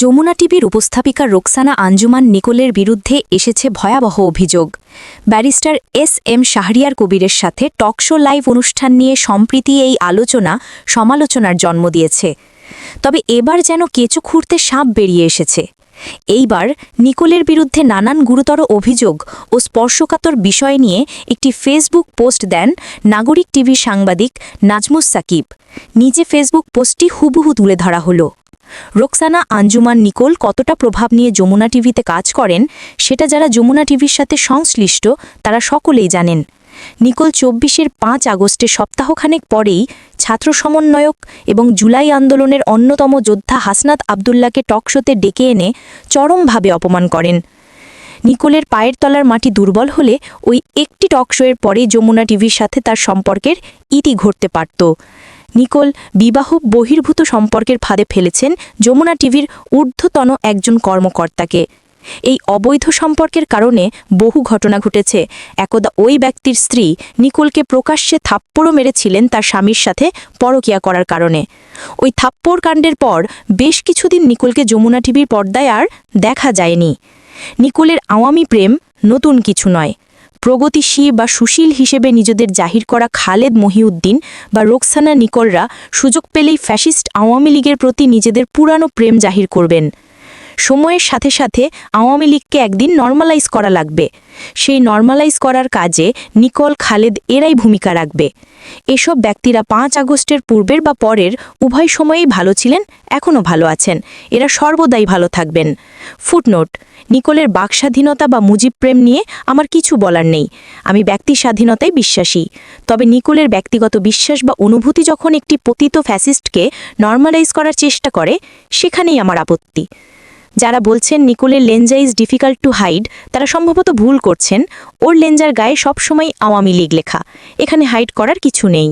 যমুনা টিভির উপস্থাপিকা রোকসানা আঞ্জুমান নিকোলের বিরুদ্ধে এসেছে ভয়াবহ অভিযোগ। ব্যারিস্টার এস এম শাহরিয়ার কবিরের সাথে টকশো লাইভ অনুষ্ঠান নিয়ে সম্প্রীতি এই আলোচনা সমালোচনার জন্ম দিয়েছে। তবে এবার যেন কেঁচো খুঁড়তে সাপ বেরিয়ে এসেছে। এইবার নিকোলের বিরুদ্ধে নানান গুরুতর অভিযোগ ও স্পর্শকাতর বিষয় নিয়ে একটি ফেসবুক পোস্ট দেন নাগরিক টিভির সাংবাদিক নাজমুস সাকিব। নিজে ফেসবুক পোস্টটি হুবহু তুলে ধরা হলো। রোকসানা, আঞ্জুমান, নিকোল কতটা প্রভাব নিয়ে যমুনা টিভিতে কাজ করেন, সেটা যারা যমুনা টিভির সাথে সংশ্লিষ্ট, তারা সকলেই জানেন। নিকোল চব্বিশের পাঁচ আগস্টে সপ্তাহখানেক পরেই ছাত্র সমন্বয়ক এবং জুলাই আন্দোলনের অন্যতম যোদ্ধা হাসনাত আবদুল্লাকে টকশোতে ডেকে এনে চরমভাবে অপমান করেন। নিকোলের পায়ের তলার মাটি দুর্বল হলে ওই একটি টকশোয়ের পরে যমুনা টিভির সাথে তার সম্পর্কের ইতি ঘটতে পারত। নিকোল বিবাহ বহির্ভূত সম্পর্কের ফাঁদে ফেলেছেন যমুনা টিভির ঊর্ধ্বতন একজন কর্মকর্তাকে। এই অবৈধ সম্পর্কের কারণে বহু ঘটনা ঘটেছে। একদা ওই ব্যক্তির স্ত্রী নিকোলকে প্রকাশ্যে থাপ্পড়ও মেরেছিলেন তার স্বামীর সাথে পরকিয়া করার কারণে। ওই থাপ্পড় কাণ্ডের পর বেশ কিছুদিন নিকোলকে যমুনা টিভির পর্দায় আর দেখা যায়নি। নিকোলের আওয়ামী প্রেম নতুন কিছু নয়। প্রগতিশীল বা সুশীল হিসেবে নিজেদের জাহির করা খালেদ মহিউদ্দিন বা রোকসানা নিকররা সুযোগ পেলেই ফ্যাসিস্ট আওয়ামী লীগের প্রতি নিজেদের পুরানো প্রেম জাহির করবেন। সময়ের সাথে সাথে আওয়ামী লীগকে একদিন নর্মালাইজ করা লাগবে। সেই নর্মালাইজ করার কাজে নিকল খালেদ এরাই ভূমিকা রাখবে। এসব ব্যক্তিরা পাঁচ আগস্টের পূর্বের বা পরের উভয় সময়েই ভালো ছিলেন, এখনও ভালো আছেন। এরা সর্বদাই ভালো থাকবেন। ফুটনোট, নিকোলের বাকস্বাধীনতা বা মুজিব প্রেম নিয়ে আমার কিছু বলার নেই। আমি ব্যক্তি স্বাধীনতায় বিশ্বাসী। তবে নিকোলের ব্যক্তিগত বিশ্বাস বা অনুভূতি যখন একটি পতিত ফ্যাসিস্টকে নর্মালাইজ করার চেষ্টা করে, সেখানেই আমার আপত্তি। যারা বলছেন নিকোলের লেঞ্জা ইজ ডিফিকাল্ট টু হাইড তারা সম্ভবত ভুল করছেন। ওর লেঞ্জার গায়ে সবসময় আওয়ামী লীগ লেখা। এখানে হাইড করার কিছু নেই।